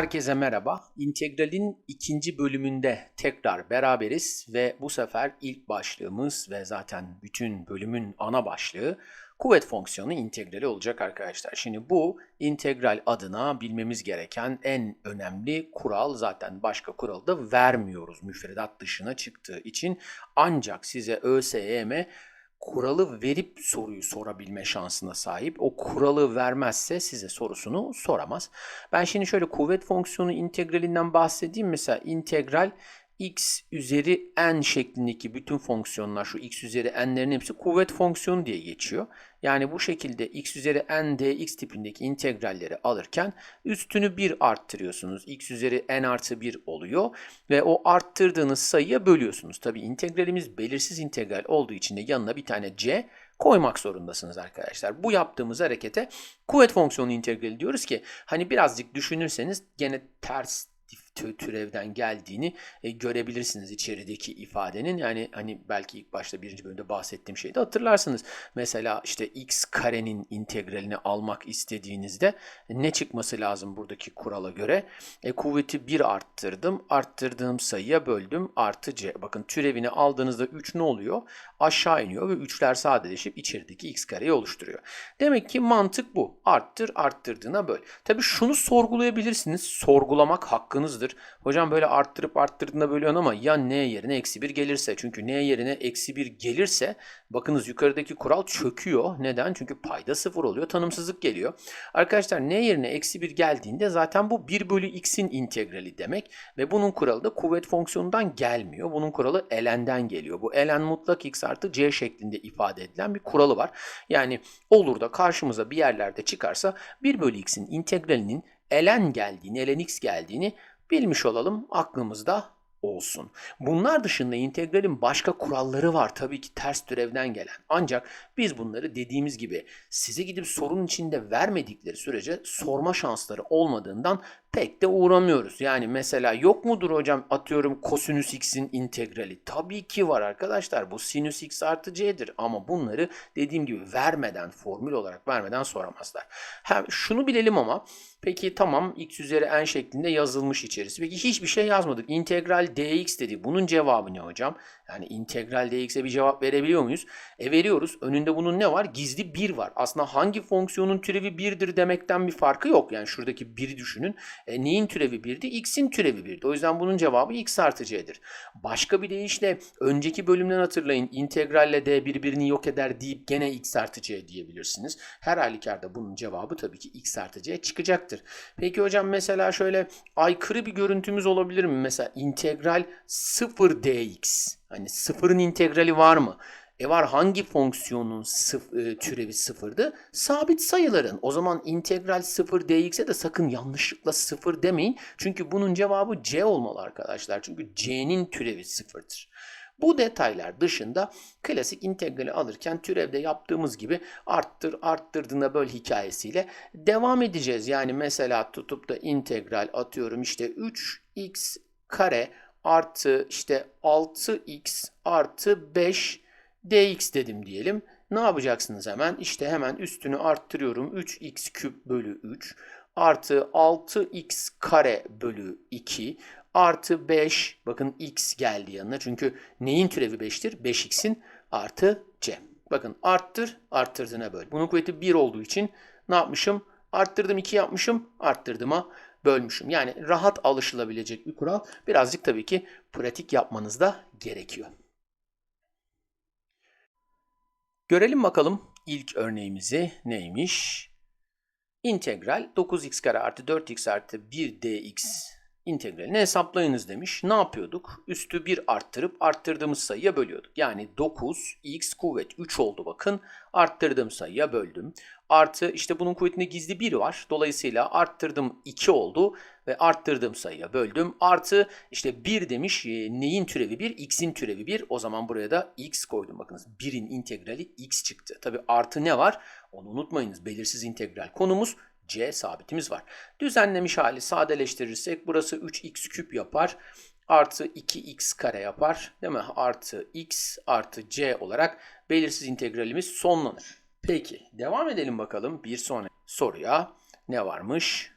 Herkese merhaba. İntegralin ikinci bölümünde tekrar beraberiz ve bu sefer ilk başlığımız ve zaten bütün bölümün ana başlığı kuvvet fonksiyonu integrali olacak arkadaşlar. Şimdi bu integral adına bilmemiz gereken en önemli kural zaten başka kuralı da vermiyoruz müfredat dışına çıktığı için ancak size ÖSYM kuralı verip soruyu sorabilme şansına sahip. O kuralı vermezse size sorusunu soramaz. Ben şimdi şöyle kuvvet fonksiyonu integralinden bahsedeyim. Mesela integral x üzeri n şeklindeki bütün fonksiyonlar şu x üzeri n'lerin hepsi kuvvet fonksiyonu diye geçiyor. Yani bu şekilde x üzeri n dx tipindeki integralleri alırken üstünü 1 arttırıyorsunuz. x üzeri n artı 1 oluyor ve o arttırdığınız sayıya bölüyorsunuz. Tabi integralimiz belirsiz integral olduğu için de yanına bir tane c koymak zorundasınız arkadaşlar. Bu yaptığımız harekete kuvvet fonksiyonu integrali diyoruz ki hani birazcık düşünürseniz gene ters türevden geldiğini e, görebilirsiniz içerideki ifadenin. Yani hani belki ilk başta birinci bölümde bahsettiğim şeyi de hatırlarsınız. Mesela işte x karenin integralini almak istediğinizde ne çıkması lazım buradaki kurala göre? E, kuvveti 1 arttırdım. Arttırdığım sayıya böldüm. Artı c. Bakın türevini aldığınızda 3 ne oluyor? Aşağı iniyor ve 3'ler sadeleşip içerideki x kareyi oluşturuyor. Demek ki mantık bu. Arttır arttırdığına böl. Tabii şunu sorgulayabilirsiniz. Sorgulamak hakkınızdır olacaktır. Hocam böyle arttırıp arttırdığında bölüyorsun ama ya n yerine eksi 1 gelirse. Çünkü n yerine eksi 1 gelirse bakınız yukarıdaki kural çöküyor. Neden? Çünkü payda sıfır oluyor. Tanımsızlık geliyor. Arkadaşlar n yerine eksi 1 geldiğinde zaten bu 1 bölü x'in integrali demek. Ve bunun kuralı da kuvvet fonksiyonundan gelmiyor. Bunun kuralı ln'den geliyor. Bu ln mutlak x artı c şeklinde ifade edilen bir kuralı var. Yani olur da karşımıza bir yerlerde çıkarsa 1 bölü x'in integralinin ln geldiğini, ln x geldiğini bilmiş olalım aklımızda olsun. Bunlar dışında integralin başka kuralları var tabii ki ters türevden gelen. Ancak biz bunları dediğimiz gibi size gidip sorun içinde vermedikleri sürece sorma şansları olmadığından pek de uğramıyoruz. Yani mesela yok mudur hocam atıyorum kosinüs x'in integrali? Tabii ki var arkadaşlar. Bu sinüs x artı c'dir. Ama bunları dediğim gibi vermeden, formül olarak vermeden soramazlar. Hem şunu bilelim ama peki tamam x üzeri n şeklinde yazılmış içerisi. Peki hiçbir şey yazmadık. İntegral dx dedi. Bunun cevabı ne hocam? Yani integral dx'e bir cevap verebiliyor muyuz? E veriyoruz. Önünde bunun ne var? Gizli 1 var. Aslında hangi fonksiyonun türevi 1'dir demekten bir farkı yok. Yani şuradaki 1'i düşünün. E, neyin türevi 1'di? X'in türevi 1'di. O yüzden bunun cevabı x artı c'dir. Başka bir deyişle önceki bölümden hatırlayın. İntegralle d birbirini yok eder deyip gene x artı c diyebilirsiniz. Her halükarda bunun cevabı tabii ki x artı c çıkacaktır. Peki hocam mesela şöyle aykırı bir görüntümüz olabilir mi? Mesela integral 0 dx. Hani sıfırın integrali var mı? E var hangi fonksiyonun sıf e, türevi sıfırdı? Sabit sayıların. O zaman integral sıfır dx'e de sakın yanlışlıkla sıfır demeyin. Çünkü bunun cevabı c olmalı arkadaşlar. Çünkü c'nin türevi sıfırdır. Bu detaylar dışında klasik integrali alırken türevde yaptığımız gibi arttır arttırdığında böl hikayesiyle devam edeceğiz. Yani mesela tutup da integral atıyorum işte 3x kare artı işte 6x artı 5 dx dedim diyelim. Ne yapacaksınız hemen? İşte hemen üstünü arttırıyorum. 3x küp bölü 3 artı 6x kare bölü 2 artı 5 bakın x geldi yanına çünkü neyin türevi 5'tir? 5x'in artı c. Bakın arttır arttırdığına böl. Bunun kuvveti 1 olduğu için ne yapmışım? Arttırdım 2 yapmışım arttırdığıma bölmüşüm. Yani rahat alışılabilecek bir kural. Birazcık tabii ki pratik yapmanız da gerekiyor. Görelim bakalım ilk örneğimizi neymiş? İntegral 9x kare artı 4x artı 1 dx integralini hesaplayınız demiş. Ne yapıyorduk? Üstü 1 arttırıp arttırdığımız sayıya bölüyorduk. Yani 9 x kuvvet 3 oldu bakın. Arttırdığım sayıya böldüm. Artı işte bunun kuvvetinde gizli 1 var. Dolayısıyla arttırdım 2 oldu ve arttırdığım sayıya böldüm. Artı işte 1 demiş e, neyin türevi 1? X'in türevi 1. O zaman buraya da x koydum. Bakınız 1'in integrali x çıktı. Tabi artı ne var? Onu unutmayınız. Belirsiz integral konumuz c sabitimiz var. Düzenlemiş hali sadeleştirirsek burası 3x küp yapar. Artı 2x kare yapar. Değil mi? Artı x artı c olarak belirsiz integralimiz sonlanır. Peki devam edelim bakalım bir sonraki soruya ne varmış?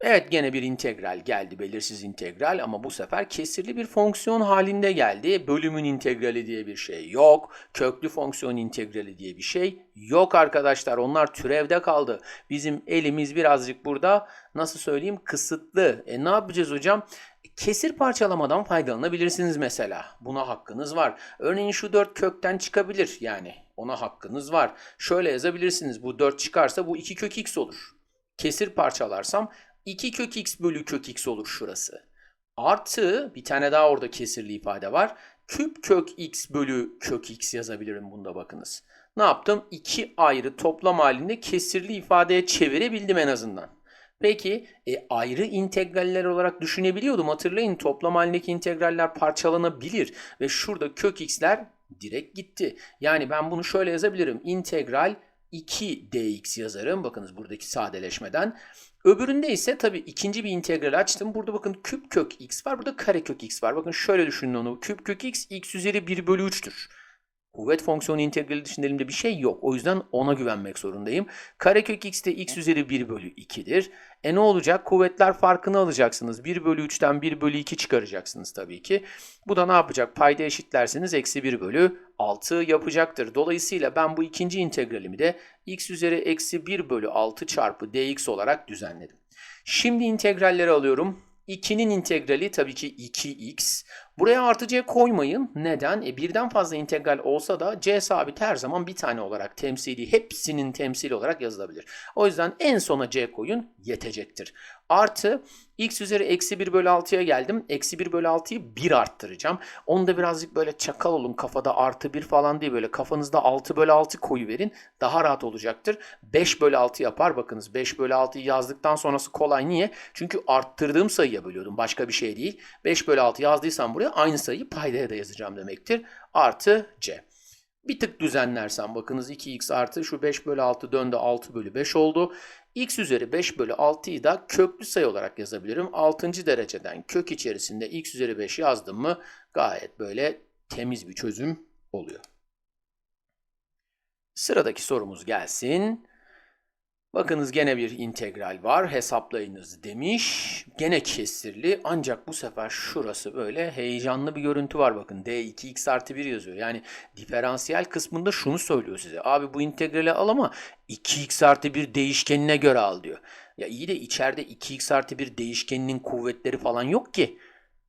Evet gene bir integral geldi belirsiz integral ama bu sefer kesirli bir fonksiyon halinde geldi. Bölümün integrali diye bir şey yok. Köklü fonksiyon integrali diye bir şey yok arkadaşlar. Onlar türevde kaldı. Bizim elimiz birazcık burada nasıl söyleyeyim kısıtlı. E ne yapacağız hocam? Kesir parçalamadan faydalanabilirsiniz mesela. Buna hakkınız var. Örneğin şu 4 kökten çıkabilir yani. Ona hakkınız var. Şöyle yazabilirsiniz. Bu 4 çıkarsa bu 2 kök x olur. Kesir parçalarsam 2 kök x bölü kök x olur şurası. Artı bir tane daha orada kesirli ifade var. Küp kök x bölü kök x yazabilirim bunda bakınız. Ne yaptım? İki ayrı toplam halinde kesirli ifadeye çevirebildim en azından. Peki e, ayrı integraller olarak düşünebiliyordum. Hatırlayın toplam halindeki integraller parçalanabilir ve şurada kök x'ler direkt gitti. Yani ben bunu şöyle yazabilirim. İntegral 2 dx yazarım. Bakınız buradaki sadeleşmeden. Öbüründe ise tabii ikinci bir integral açtım. Burada bakın küp kök x var. Burada kare kök x var. Bakın şöyle düşünün onu. Küp kök x x üzeri 1 bölü 3'tür. Kuvvet fonksiyonu integrali dışında elimde bir şey yok. O yüzden ona güvenmek zorundayım. Karekök x de x üzeri 1 bölü 2'dir. E ne olacak? Kuvvetler farkını alacaksınız. 1 bölü 3'ten 1 bölü 2 çıkaracaksınız tabii ki. Bu da ne yapacak? Payda eşitlerseniz eksi 1 bölü 6 yapacaktır. Dolayısıyla ben bu ikinci integralimi de x üzeri eksi 1 bölü 6 çarpı dx olarak düzenledim. Şimdi integralleri alıyorum. 2'nin integrali tabii ki 2x. Buraya artı c koymayın. Neden? E, birden fazla integral olsa da c sabit her zaman bir tane olarak temsili, hepsinin temsili olarak yazılabilir. O yüzden en sona c koyun yetecektir. Artı x üzeri eksi 1 bölü 6'ya geldim. Eksi 1 bölü 6'yı 1 arttıracağım. Onu da birazcık böyle çakal olun kafada artı 1 falan değil böyle kafanızda 6 bölü 6 koyu verin. Daha rahat olacaktır. 5 bölü 6 yapar bakınız. 5 bölü 6'yı yazdıktan sonrası kolay. Niye? Çünkü arttırdığım sayıya bölüyordum. Başka bir şey değil. 5 bölü 6 yazdıysam buraya aynı sayıyı paydaya da yazacağım demektir. Artı c. Bir tık düzenlersem bakınız 2x artı şu 5 bölü 6 döndü 6 bölü 5 oldu. X üzeri 5 bölü 6'yı da köklü sayı olarak yazabilirim. 6. dereceden kök içerisinde x üzeri 5 yazdım mı gayet böyle temiz bir çözüm oluyor. Sıradaki sorumuz gelsin. Bakınız gene bir integral var. Hesaplayınız demiş. Gene kesirli ancak bu sefer şurası böyle heyecanlı bir görüntü var. Bakın d2x artı 1 yazıyor. Yani diferansiyel kısmında şunu söylüyor size. Abi bu integrali al ama 2x artı 1 değişkenine göre al diyor. Ya iyi de içeride 2x artı 1 değişkeninin kuvvetleri falan yok ki.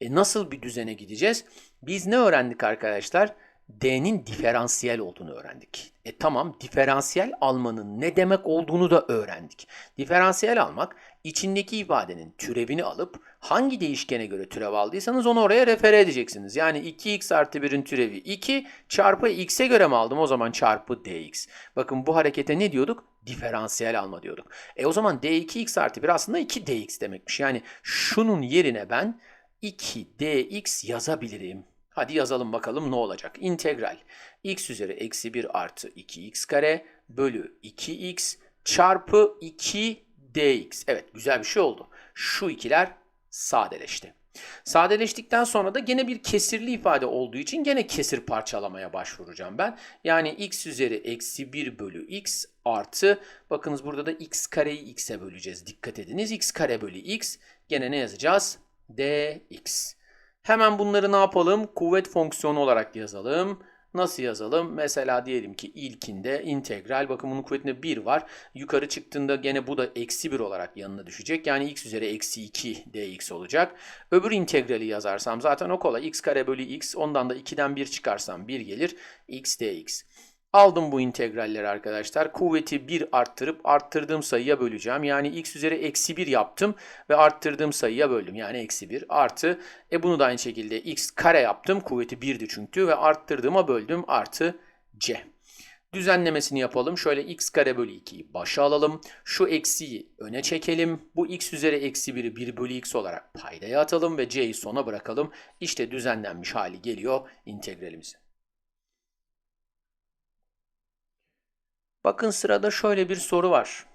E nasıl bir düzene gideceğiz? Biz ne öğrendik arkadaşlar? D'nin diferansiyel olduğunu öğrendik. E tamam diferansiyel almanın ne demek olduğunu da öğrendik. Diferansiyel almak içindeki ifadenin türevini alıp hangi değişkene göre türev aldıysanız onu oraya refere edeceksiniz. Yani 2x artı 1'in türevi 2 çarpı x'e göre mi aldım o zaman çarpı dx. Bakın bu harekete ne diyorduk? Diferansiyel alma diyorduk. E o zaman d2x artı 1 aslında 2dx demekmiş. Yani şunun yerine ben 2dx yazabilirim. Hadi yazalım bakalım ne olacak. İntegral x üzeri eksi 1 artı 2x kare bölü 2x çarpı 2 dx. Evet güzel bir şey oldu. Şu ikiler sadeleşti. Sadeleştikten sonra da gene bir kesirli ifade olduğu için gene kesir parçalamaya başvuracağım ben. Yani x üzeri eksi 1 bölü x artı bakınız burada da x kareyi x'e böleceğiz. Dikkat ediniz x kare bölü x gene ne yazacağız? dx. Hemen bunları ne yapalım? Kuvvet fonksiyonu olarak yazalım. Nasıl yazalım? Mesela diyelim ki ilkinde integral bakın bunun kuvvetinde 1 var. Yukarı çıktığında gene bu da eksi 1 olarak yanına düşecek. Yani x üzeri eksi 2 dx olacak. Öbür integrali yazarsam zaten o kolay. x kare bölü x ondan da 2'den 1 çıkarsam 1 gelir. x dx. Aldım bu integralleri arkadaşlar. Kuvveti 1 arttırıp arttırdığım sayıya böleceğim. Yani x üzeri eksi 1 yaptım ve arttırdığım sayıya böldüm. Yani eksi 1 artı. E bunu da aynı şekilde x kare yaptım. Kuvveti 1'di çünkü ve arttırdığıma böldüm. Artı c. Düzenlemesini yapalım. Şöyle x kare bölü 2'yi başa alalım. Şu eksiyi öne çekelim. Bu x üzeri eksi 1'i 1 bölü x olarak paydaya atalım ve c'yi sona bırakalım. İşte düzenlenmiş hali geliyor integralimizin. Bakın sırada şöyle bir soru var.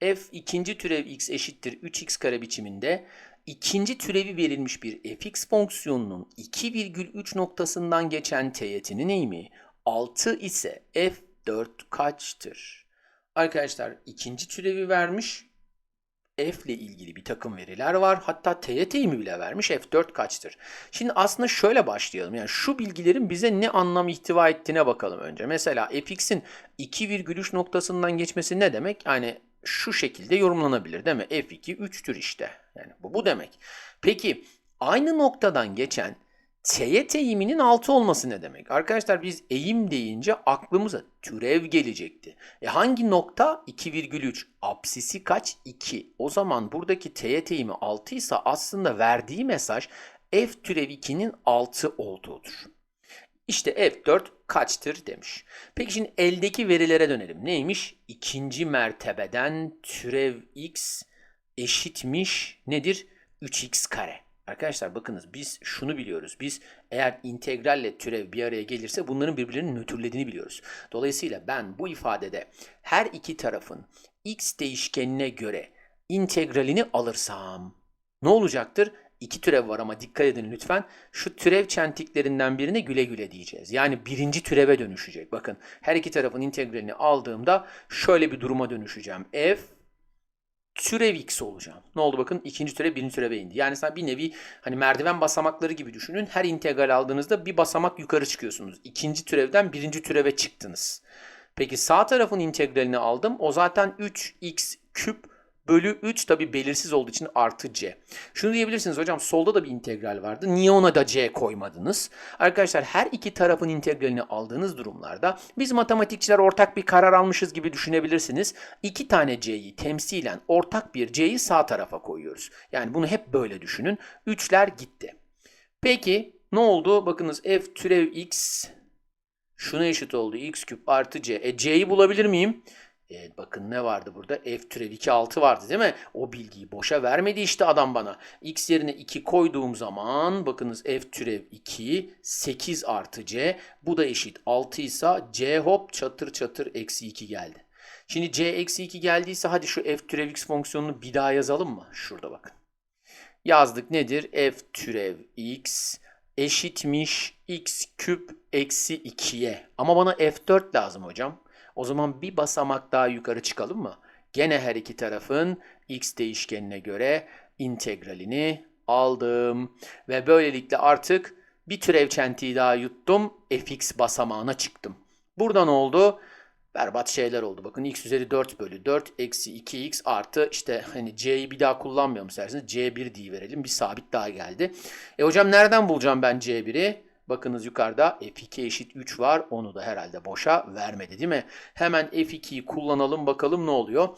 f ikinci türev x eşittir 3x kare biçiminde ikinci türevi verilmiş bir fx fonksiyonunun 2,3 noktasından geçen teğetinin eğimi 6 ise f4 kaçtır? Arkadaşlar ikinci türevi vermiş. F ile ilgili bir takım veriler var. Hatta TYT'yi bile vermiş F4 kaçtır? Şimdi aslında şöyle başlayalım. Yani şu bilgilerin bize ne anlam ihtiva ettiğine bakalım önce. Mesela fx'in 2,3 noktasından geçmesi ne demek? Yani şu şekilde yorumlanabilir değil mi? F2 3'tür işte. Yani bu, bu demek. Peki aynı noktadan geçen teğet eğiminin 6 olması ne demek? Arkadaşlar biz eğim deyince aklımıza türev gelecekti. E hangi nokta? 2,3. Apsisi kaç? 2. O zaman buradaki teğet eğimi 6 ise aslında verdiği mesaj f türev 2'nin 6 olduğudur. İşte F4 kaçtır demiş. Peki şimdi eldeki verilere dönelim. Neymiş? İkinci mertebeden türev x eşitmiş nedir? 3x kare. Arkadaşlar bakınız biz şunu biliyoruz. Biz eğer integralle türev bir araya gelirse bunların birbirlerini nötrlediğini biliyoruz. Dolayısıyla ben bu ifadede her iki tarafın x değişkenine göre integralini alırsam ne olacaktır? İki türev var ama dikkat edin lütfen. Şu türev çentiklerinden birine güle güle diyeceğiz. Yani birinci türeve dönüşecek. Bakın her iki tarafın integralini aldığımda şöyle bir duruma dönüşeceğim. F türev x olacağım. Ne oldu bakın ikinci türev birinci türeve indi. Yani sen bir nevi hani merdiven basamakları gibi düşünün. Her integral aldığınızda bir basamak yukarı çıkıyorsunuz. İkinci türevden birinci türeve çıktınız. Peki sağ tarafın integralini aldım. O zaten 3x küp bölü 3 tabi belirsiz olduğu için artı c. Şunu diyebilirsiniz hocam solda da bir integral vardı. Niye ona da c koymadınız? Arkadaşlar her iki tarafın integralini aldığınız durumlarda biz matematikçiler ortak bir karar almışız gibi düşünebilirsiniz. İki tane c'yi temsilen ortak bir c'yi sağ tarafa koyuyoruz. Yani bunu hep böyle düşünün. Üçler gitti. Peki ne oldu? Bakınız f türev x şuna eşit oldu. x küp artı c. E c'yi bulabilir miyim? Evet bakın ne vardı burada? F türev 2 6 vardı değil mi? O bilgiyi boşa vermedi işte adam bana. X yerine 2 koyduğum zaman bakınız F türev 2 8 artı C. Bu da eşit 6 ise C hop çatır çatır eksi 2 geldi. Şimdi C eksi 2 geldiyse hadi şu F türev X fonksiyonunu bir daha yazalım mı? Şurada bakın. Yazdık nedir? F türev X eşitmiş X küp eksi 2'ye. Ama bana F4 lazım hocam. O zaman bir basamak daha yukarı çıkalım mı? Gene her iki tarafın x değişkenine göre integralini aldım. Ve böylelikle artık bir türev çentiği daha yuttum. fx basamağına çıktım. Burada ne oldu? Berbat şeyler oldu. Bakın x üzeri 4 bölü 4 eksi 2x artı işte hani c'yi bir daha kullanmayalım isterseniz c1 diye verelim. Bir sabit daha geldi. E hocam nereden bulacağım ben c1'i? Bakınız yukarıda f2 eşit 3 var. Onu da herhalde boşa vermedi değil mi? Hemen f2'yi kullanalım bakalım ne oluyor.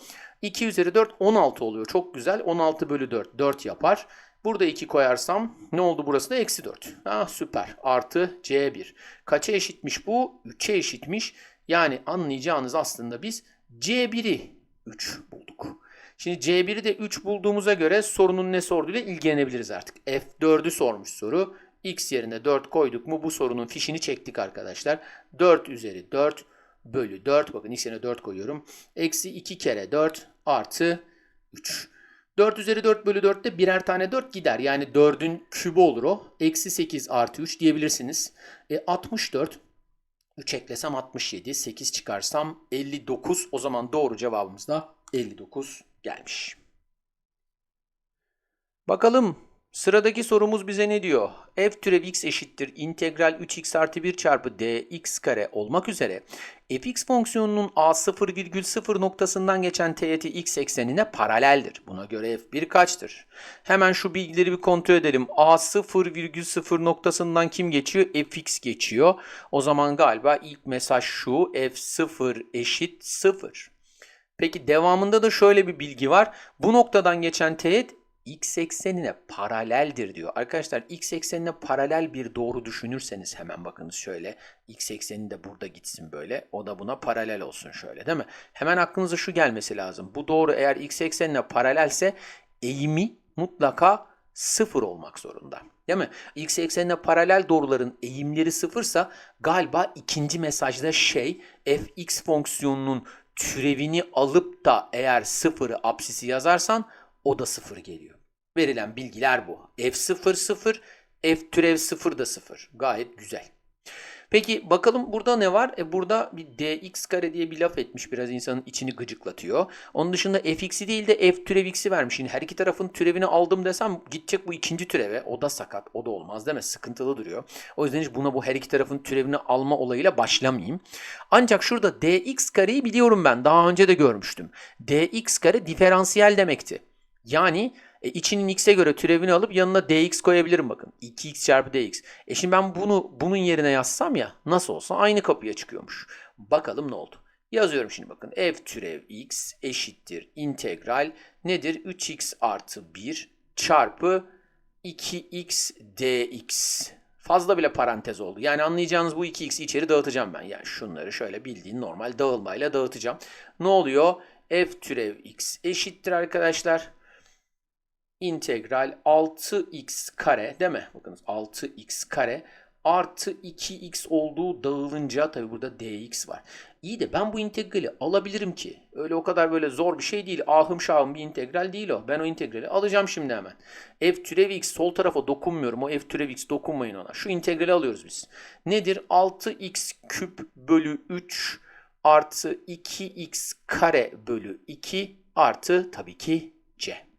2 üzeri 4 16 oluyor. Çok güzel. 16 bölü 4 4 yapar. Burada 2 koyarsam ne oldu burası da eksi 4. Ah süper. Artı c1. Kaça eşitmiş bu? 3'e eşitmiş. Yani anlayacağınız aslında biz c1'i 3 bulduk. Şimdi C1'i de 3 bulduğumuza göre sorunun ne sorduğuyla ilgilenebiliriz artık. F4'ü sormuş soru x yerine 4 koyduk mu bu sorunun fişini çektik arkadaşlar. 4 üzeri 4 bölü 4 bakın x yerine 4 koyuyorum. Eksi 2 kere 4 artı 3. 4 üzeri 4 bölü 4 de birer tane 4 gider. Yani 4'ün kübü olur o. Eksi 8 artı 3 diyebilirsiniz. E 64. 3 eklesem 67. 8 çıkarsam 59. O zaman doğru cevabımız da 59 gelmiş. Bakalım Sıradaki sorumuz bize ne diyor? f türev x eşittir integral 3x artı 1 çarpı dx kare olmak üzere fx fonksiyonunun a0,0 noktasından geçen teğeti x eksenine paraleldir. Buna göre f1 kaçtır? Hemen şu bilgileri bir kontrol edelim. a0,0 noktasından kim geçiyor? fx geçiyor. O zaman galiba ilk mesaj şu f0 eşit 0. Peki devamında da şöyle bir bilgi var. Bu noktadan geçen teğet x eksenine paraleldir diyor. Arkadaşlar x eksenine paralel bir doğru düşünürseniz hemen bakınız şöyle. x ekseni de burada gitsin böyle. O da buna paralel olsun şöyle değil mi? Hemen aklınıza şu gelmesi lazım. Bu doğru eğer x eksenine paralelse eğimi mutlaka sıfır olmak zorunda. Değil mi? X eksenine paralel doğruların eğimleri sıfırsa galiba ikinci mesajda şey fx fonksiyonunun türevini alıp da eğer sıfırı apsisi yazarsan o da 0 geliyor. Verilen bilgiler bu. F0 0, F türev 0 da 0. Gayet güzel. Peki bakalım burada ne var? E burada bir dx kare diye bir laf etmiş. Biraz insanın içini gıcıklatıyor. Onun dışında fx'i değil de f türev x'i vermiş. Şimdi her iki tarafın türevini aldım desem gidecek bu ikinci türeve. O da sakat. O da olmaz değil mi? Sıkıntılı duruyor. O yüzden hiç buna bu her iki tarafın türevini alma olayıyla başlamayayım. Ancak şurada dx kareyi biliyorum ben. Daha önce de görmüştüm. dx kare diferansiyel demekti. Yani e, içinin x'e göre türevini alıp yanına dx koyabilirim bakın. 2x çarpı dx. E şimdi ben bunu bunun yerine yazsam ya nasıl olsa aynı kapıya çıkıyormuş. Bakalım ne oldu. Yazıyorum şimdi bakın. f türev x eşittir integral nedir? 3x artı 1 çarpı 2x dx. Fazla bile parantez oldu. Yani anlayacağınız bu 2x'i içeri dağıtacağım ben. Yani şunları şöyle bildiğin normal dağılmayla dağıtacağım. Ne oluyor? f türev x eşittir arkadaşlar integral 6x kare değil mi? Bakınız 6x kare artı 2x olduğu dağılınca tabi burada dx var. İyi de ben bu integrali alabilirim ki. Öyle o kadar böyle zor bir şey değil. Ahım şahım bir integral değil o. Ben o integrali alacağım şimdi hemen. f türev x sol tarafa dokunmuyorum. O f türev x dokunmayın ona. Şu integrali alıyoruz biz. Nedir? 6x küp bölü 3 artı 2x kare bölü 2 artı tabii ki c.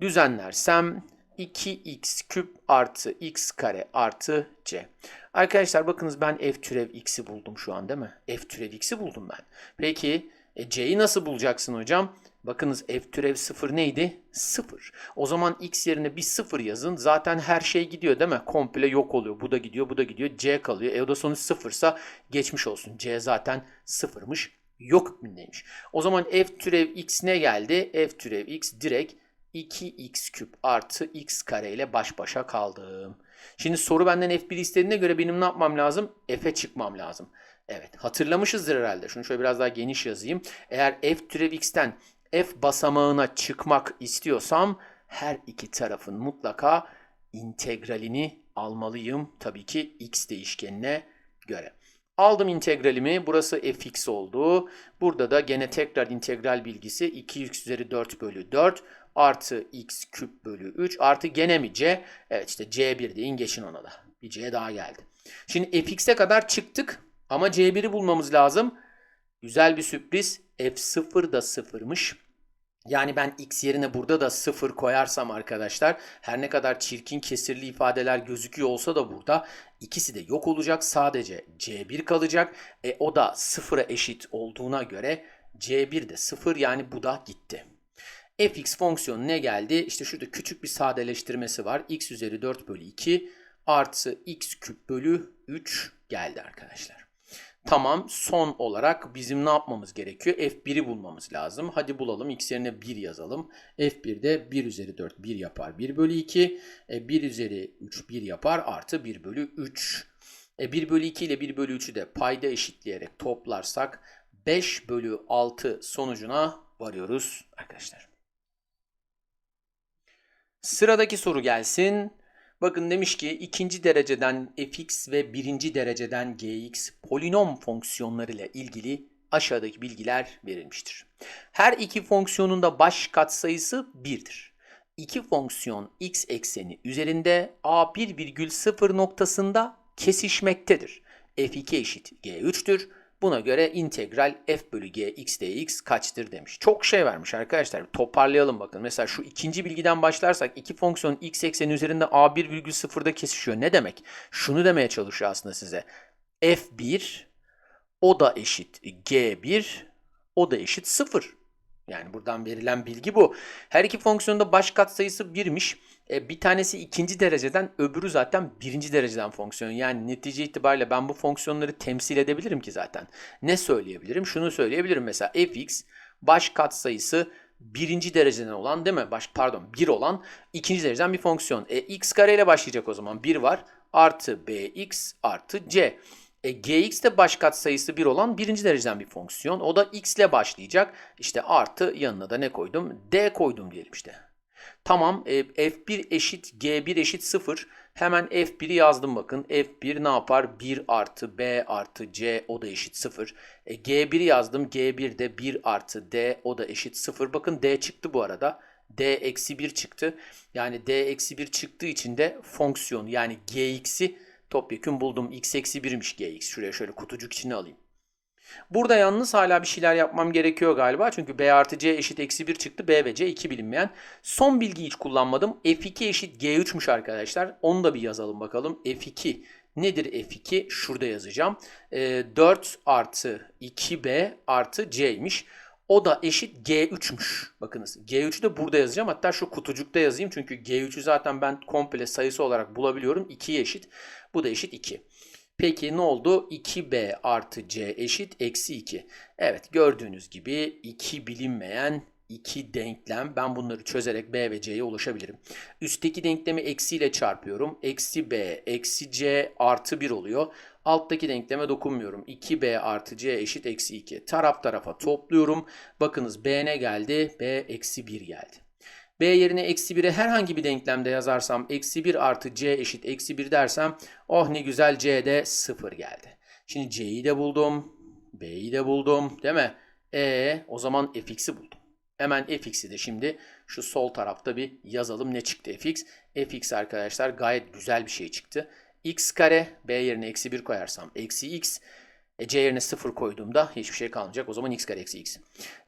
Düzenlersem 2x küp artı x kare artı c. Arkadaşlar bakınız ben f türev x'i buldum şu an değil mi? f türev x'i buldum ben. Peki e, c'yi nasıl bulacaksın hocam? Bakınız f türev 0 neydi? 0. O zaman x yerine bir 0 yazın. Zaten her şey gidiyor değil mi? Komple yok oluyor. Bu da gidiyor, bu da gidiyor. c kalıyor. E o da sonuç 0 ise geçmiş olsun. c zaten 0'mış. Yok hükmündeymiş. O zaman f türev x ne geldi? f türev x direkt 2x küp artı x kare ile baş başa kaldım. Şimdi soru benden f1 istediğine göre benim ne yapmam lazım? f'e çıkmam lazım. Evet hatırlamışızdır herhalde. Şunu şöyle biraz daha geniş yazayım. Eğer f türev x'ten f basamağına çıkmak istiyorsam her iki tarafın mutlaka integralini almalıyım. Tabii ki x değişkenine göre. Aldım integralimi. Burası fx oldu. Burada da gene tekrar integral bilgisi 2x üzeri 4 bölü 4 artı x küp bölü 3 artı gene mi c? Evet işte c1 deyin geçin ona da. Bir c daha geldi. Şimdi fx'e kadar çıktık ama c1'i bulmamız lazım. Güzel bir sürpriz. f0 da sıfırmış. Yani ben x yerine burada da 0 koyarsam arkadaşlar her ne kadar çirkin kesirli ifadeler gözüküyor olsa da burada ikisi de yok olacak. Sadece c1 kalacak. E, o da 0'a eşit olduğuna göre c1 de 0 yani bu da gitti fx fonksiyonu ne geldi? İşte şurada küçük bir sadeleştirmesi var. x üzeri 4 bölü 2 artı x küp bölü 3 geldi arkadaşlar. Tamam son olarak bizim ne yapmamız gerekiyor? f1'i bulmamız lazım. Hadi bulalım. x yerine 1 yazalım. f1'de 1 üzeri 4 1 yapar. 1 bölü 2. E, 1 üzeri 3 1 yapar. Artı 1 bölü 3. E, 1 bölü 2 ile 1 bölü 3'ü de payda eşitleyerek toplarsak 5 bölü 6 sonucuna varıyoruz arkadaşlar. Sıradaki soru gelsin. Bakın demiş ki ikinci dereceden fx ve birinci dereceden gx polinom fonksiyonları ile ilgili aşağıdaki bilgiler verilmiştir. Her iki fonksiyonun da baş katsayısı 1'dir. İki fonksiyon x ekseni üzerinde a1,0 noktasında kesişmektedir. f2 eşit g3'tür. Buna göre integral f bölü g x dx kaçtır demiş. Çok şey vermiş arkadaşlar. Toparlayalım bakın. Mesela şu ikinci bilgiden başlarsak iki fonksiyon x ekseni üzerinde a1,0'da kesişiyor. Ne demek? Şunu demeye çalışıyor aslında size. f1 o da eşit g1 o da eşit 0. Yani buradan verilen bilgi bu. Her iki fonksiyonda baş katsayısı 1'miş. E, bir tanesi ikinci dereceden öbürü zaten birinci dereceden fonksiyon. Yani netice itibariyle ben bu fonksiyonları temsil edebilirim ki zaten. Ne söyleyebilirim? Şunu söyleyebilirim mesela fx baş katsayısı birinci dereceden olan değil mi? Baş, pardon bir olan ikinci dereceden bir fonksiyon. E, x kare ile başlayacak o zaman. 1 var artı bx artı c. E, gx de baş katsayısı 1 olan birinci dereceden bir fonksiyon. O da x ile başlayacak. İşte artı yanına da ne koydum? d koydum diyelim işte. Tamam e, f1 eşit g1 eşit 0. Hemen f1'i yazdım bakın. f1 ne yapar? 1 artı b artı c o da eşit 0. E, g1'i yazdım. g1 de 1 artı d o da eşit 0. Bakın d çıktı bu arada. d eksi 1 çıktı. Yani d eksi 1 çıktığı için de fonksiyon yani gx'i Topyekun buldum. x eksi 1'miş gx. Şuraya şöyle kutucuk içine alayım. Burada yalnız hala bir şeyler yapmam gerekiyor galiba. Çünkü b artı c eşit eksi 1 çıktı. b ve c 2 bilinmeyen. Son bilgiyi hiç kullanmadım. f2 eşit g3'müş arkadaşlar. Onu da bir yazalım bakalım. f2 nedir f2? Şurada yazacağım. E, 4 artı 2b artı c'ymiş. O da eşit G3'müş. Bakınız G3'ü de burada yazacağım. Hatta şu kutucukta yazayım. Çünkü G3'ü zaten ben komple sayısı olarak bulabiliyorum. 2'ye eşit. Bu da eşit 2. Peki ne oldu? 2B artı C eşit eksi 2. Evet gördüğünüz gibi 2 bilinmeyen iki denklem. Ben bunları çözerek B ve C'ye ulaşabilirim. Üstteki denklemi eksiyle çarpıyorum. Eksi B eksi C artı 1 oluyor. Alttaki denkleme dokunmuyorum. 2b artı c eşit eksi 2. Taraf tarafa topluyorum. Bakınız b ne geldi? b eksi 1 geldi. B yerine eksi 1'i herhangi bir denklemde yazarsam eksi 1 artı c eşit eksi 1 dersem oh ne güzel c'de 0 geldi. Şimdi c'yi de buldum. b'yi de buldum. Değil mi? E o zaman fx'i buldum. Hemen fx'i de şimdi şu sol tarafta bir yazalım ne çıktı fx. fx arkadaşlar gayet güzel bir şey çıktı x kare b yerine eksi 1 koyarsam eksi x e, c yerine 0 koyduğumda hiçbir şey kalmayacak. O zaman x kare eksi x.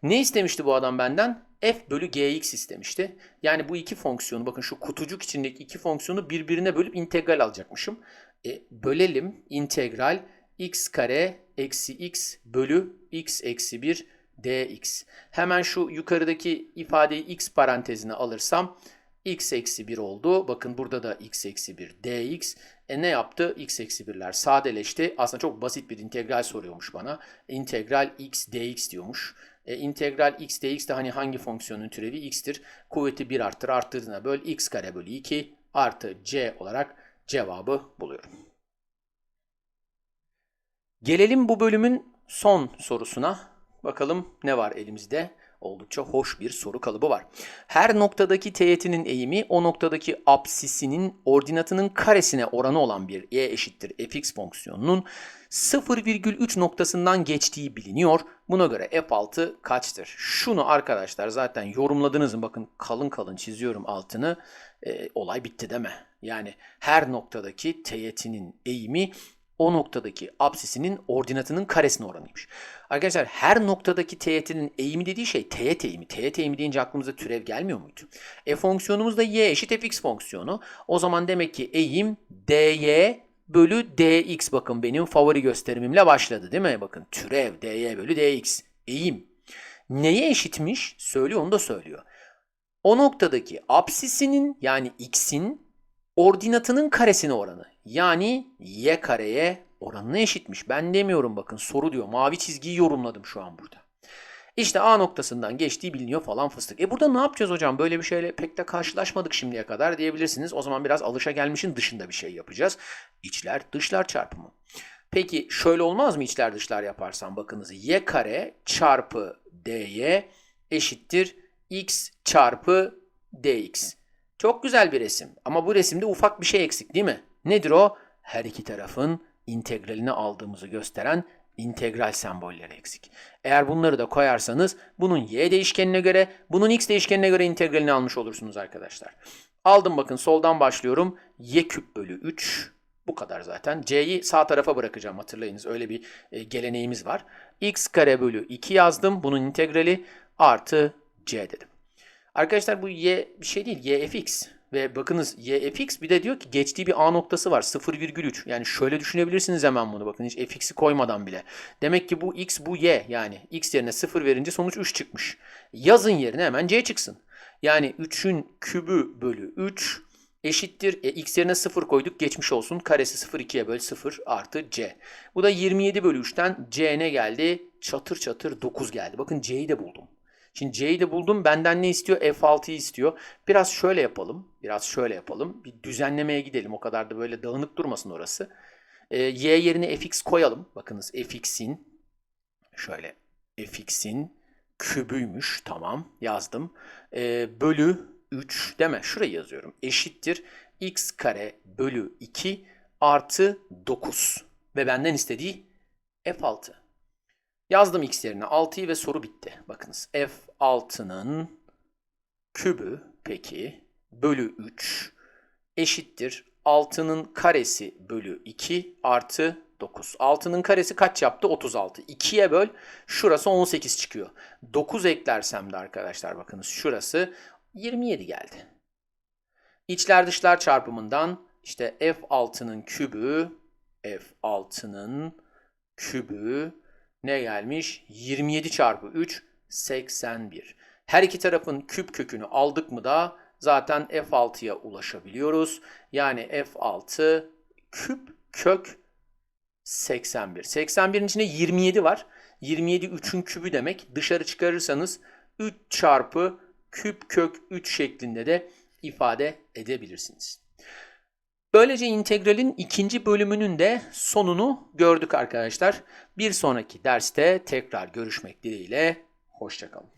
Ne istemişti bu adam benden? f bölü gx istemişti. Yani bu iki fonksiyonu bakın şu kutucuk içindeki iki fonksiyonu birbirine bölüp integral alacakmışım. E, bölelim integral x kare eksi x bölü x eksi 1 dx. Hemen şu yukarıdaki ifadeyi x parantezine alırsam x eksi 1 oldu. Bakın burada da x eksi 1 dx. E ne yaptı? x eksi 1'ler sadeleşti. Aslında çok basit bir integral soruyormuş bana. İntegral x dx diyormuş. E, integral x dx de hani hangi fonksiyonun türevi x'tir. Kuvveti 1 arttır arttırdığına böl x kare bölü 2 artı c olarak cevabı buluyorum. Gelelim bu bölümün son sorusuna. Bakalım ne var elimizde? Oldukça hoş bir soru kalıbı var. Her noktadaki teğetinin eğimi o noktadaki apsisinin ordinatının karesine oranı olan bir e eşittir fx fonksiyonunun 0,3 noktasından geçtiği biliniyor. Buna göre f6 kaçtır? Şunu arkadaşlar zaten yorumladınız mı? Bakın kalın kalın çiziyorum altını. E, olay bitti deme. Yani her noktadaki teğetinin eğimi o noktadaki apsisinin ordinatının karesine oranıymış. Arkadaşlar her noktadaki teğetinin eğimi dediği şey teğet eğimi. Teğet eğimi deyince aklımıza türev gelmiyor muydu? E fonksiyonumuz da y eşit fx fonksiyonu. O zaman demek ki eğim dy bölü dx bakın benim favori gösterimimle başladı değil mi? Bakın türev dy bölü dx. Eğim. Neye eşitmiş? Söylüyor onu da söylüyor. O noktadaki apsisinin yani x'in ordinatının karesine oranı. Yani y kareye oranına eşitmiş. Ben demiyorum bakın soru diyor. Mavi çizgiyi yorumladım şu an burada. İşte A noktasından geçtiği biliniyor falan fıstık. E burada ne yapacağız hocam? Böyle bir şeyle pek de karşılaşmadık şimdiye kadar diyebilirsiniz. O zaman biraz alışa gelmişin dışında bir şey yapacağız. İçler dışlar çarpımı. Peki şöyle olmaz mı içler dışlar yaparsam? Bakınız y kare çarpı dy eşittir x çarpı dx. Çok güzel bir resim ama bu resimde ufak bir şey eksik değil mi? Nedir o? Her iki tarafın integralini aldığımızı gösteren integral sembolleri eksik. Eğer bunları da koyarsanız bunun y değişkenine göre, bunun x değişkenine göre integralini almış olursunuz arkadaşlar. Aldım bakın soldan başlıyorum. y küp bölü 3 bu kadar zaten. C'yi sağ tarafa bırakacağım hatırlayınız. Öyle bir e, geleneğimiz var. x kare bölü 2 yazdım. Bunun integrali artı c dedim. Arkadaşlar bu y bir şey değil. y fx. Ve bakınız y fx bir de diyor ki geçtiği bir a noktası var 0,3. Yani şöyle düşünebilirsiniz hemen bunu bakın hiç fx'i koymadan bile. Demek ki bu x bu y yani x yerine 0 verince sonuç 3 çıkmış. Yazın yerine hemen c çıksın. Yani 3'ün kübü bölü 3 eşittir. E, x yerine 0 koyduk geçmiş olsun. Karesi 0 2'ye böl 0 artı c. Bu da 27 bölü 3'ten c ne geldi? Çatır çatır 9 geldi. Bakın c'yi de buldum. Şimdi C'yi de buldum. Benden ne istiyor? F6'yı istiyor. Biraz şöyle yapalım. Biraz şöyle yapalım. Bir düzenlemeye gidelim. O kadar da böyle dağınık durmasın orası. Ee, y yerine fx koyalım. Bakınız fx'in şöyle fx'in kübüymüş. Tamam yazdım. Ee, bölü 3 deme. Şurayı yazıyorum. Eşittir x kare bölü 2 artı 9. Ve benden istediği f6. Yazdım x yerine 6'yı ve soru bitti. Bakınız f6'nın kübü peki bölü 3 eşittir 6'nın karesi bölü 2 artı 9. 6'nın karesi kaç yaptı? 36. 2'ye böl. Şurası 18 çıkıyor. 9 eklersem de arkadaşlar bakınız şurası 27 geldi. İçler dışlar çarpımından işte f6'nın kübü f6'nın kübü ne gelmiş? 27 çarpı 3 81. Her iki tarafın küp kökünü aldık mı da zaten f6'ya ulaşabiliyoruz. Yani f6 küp kök 81. 81'in içinde 27 var. 27 3'ün kübü demek. Dışarı çıkarırsanız 3 çarpı küp kök 3 şeklinde de ifade edebilirsiniz. Böylece integralin ikinci bölümünün de sonunu gördük arkadaşlar. Bir sonraki derste tekrar görüşmek dileğiyle. Hoşçakalın.